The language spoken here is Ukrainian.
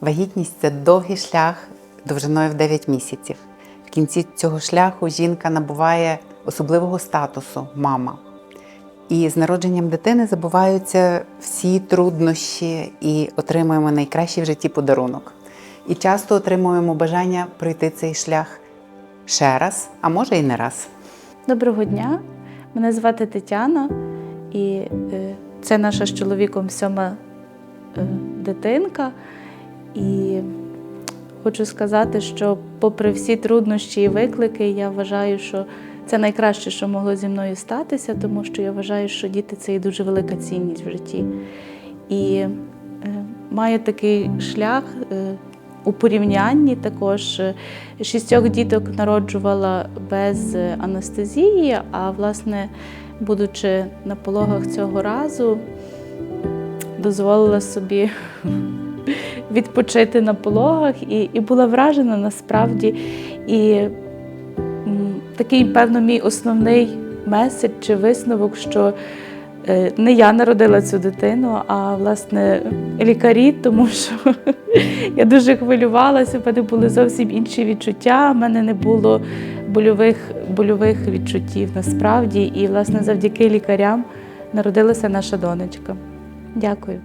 Вагітність це довгий шлях довжиною в 9 місяців. В кінці цього шляху жінка набуває особливого статусу мама. І з народженням дитини забуваються всі труднощі і отримуємо найкращий в житті подарунок. І часто отримуємо бажання пройти цей шлях ще раз, а може і не раз. Доброго дня, мене звати Тетяна, і е, це наша з чоловіком сьома е, дитинка. І хочу сказати, що, попри всі труднощі і виклики, я вважаю, що це найкраще, що могло зі мною статися, тому що я вважаю, що діти це є дуже велика цінність в житті. І е, маю такий шлях. е, у порівнянні також е, шістьох діток народжувала без анестезії, а власне, будучи на пологах цього разу, дозволила собі відпочити на пологах і, і була вражена насправді. І такий, певно, мій основний меседж чи висновок, що е, не я народила цю дитину, а власне лікарі, тому що я дуже хвилювалася, в мене були зовсім інші відчуття. в мене не було больових, больових відчуттів насправді. І, власне, завдяки лікарям народилася наша донечка. Дякую.